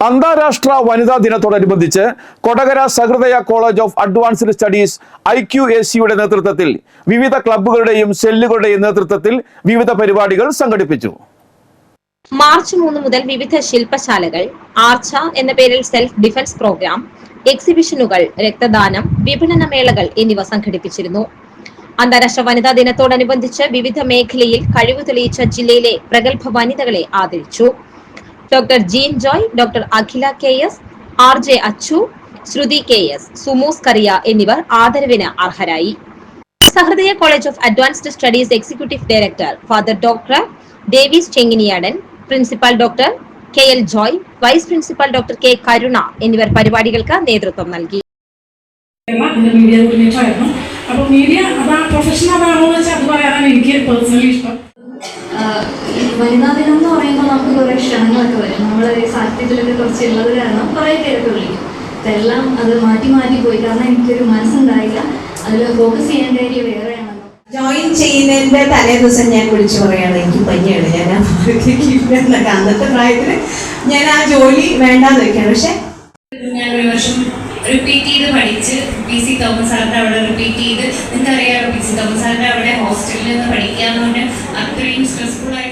അന്താരാഷ്ട്ര വനിതാ ദിനത്തോടനുബന്ധിച്ച് Kodakara Sahrdaya college of advanced studies I Q A സിയുടെ നേതൃത്വത്തിൽ വിവിധ ക്ലബ്ബുകളുടെയും സെല്ലുകളുടെയും നേതൃത്വത്തിൽ വിവിധ പരിപാടികൾ സംഘടിപ്പിച്ചു. മാർച്ച് മൂന്ന് മുതൽ വിവിധ ശില്പശാലകൾ ആർച്ച എന്ന പേരിൽ സെൽഫ് ഡിഫൻസ് പ്രോഗ്രാം എക്സിബിഷനുകൾ രക്തദാനം വിപണന മേളകൾ എന്നിവ സംഘടിപ്പിച്ചിരുന്നു. അന്താരാഷ്ട്ര വനിതാ ദിനത്തോടനുബന്ധിച്ച് വിവിധ മേഖലയിൽ കഴിവ് തെളിയിച്ച ജില്ലയിലെ പ്രഗത്ഭ വനിതകളെ ആദരിച്ചു. Doctor Jean Joy doctor Akhila K S R J Achu Sruthi K S Sumoos Kariya എന്നിവർ ആദരവിന് അർഹരായി. Sahrdaya college of advanced studies executive director father doctor Davis Chenginiyadan principal doctor K L Joy vice principal doctor K Karuna എന്നിവർ പരിപാടികൾക്ക് നേതൃത്വം നൽകി. Media അപ്പോൾ media അതാ profession അതാണോ എന്ന് വെച്ചാൽ അത് പറയാനാണ് എനിക്ക് പേഴ്സണലി ഇഷ്ടം. ഈ വനിതാ ദിനം എന്ന് പറയുമ്പോൾ നമുക്ക് കുറേ ക്ഷണങ്ങളൊക്കെ വരും. നമ്മൾ സാഹിത്യത്തിലൊക്കെ കുറച്ച് ഉള്ളത് കാരണം കുറേ പേരൊക്കെ വിളിക്കും. ഇതെല്ലാം അത് മാറ്റി മാറ്റി പോയി. കാരണം എനിക്കൊരു മനസ്സുണ്ടായില്ല. അതിൽ ഫോക്കസ് ചെയ്യേണ്ട ഏരിയ വേറെ ജോയിൻ ചെയ്യുന്നതിന്റെ തലേ ദിവസം ഞാൻ വിളിച്ചു പറയാണ് എനിക്ക് പനിയാണ്. ഞാൻ ആ എന്നൊക്കെ. അന്നത്തെ പ്രായത്തിൽ ഞാൻ ആ ജോലി വേണ്ടാന്ന് വെക്കാണ്. പക്ഷേ ഞാൻ ഒരു വർഷം റിപ്പീറ്റ് ചെയ്ത് പഠിച്ച് പി സി തോമസ് സാറിന്റെ അവിടെ റിപ്പീറ്റ് ചെയ്ത് അറിയാമോ പി സി തോമസ് സാറിന്റെ അവിടെ ഹോസ്റ്റലിൽ നിന്ന് പഠിക്കാന്ന് പറഞ്ഞാൽ അത്രയും സ്ട്രെസ്ഫുൾ ആയി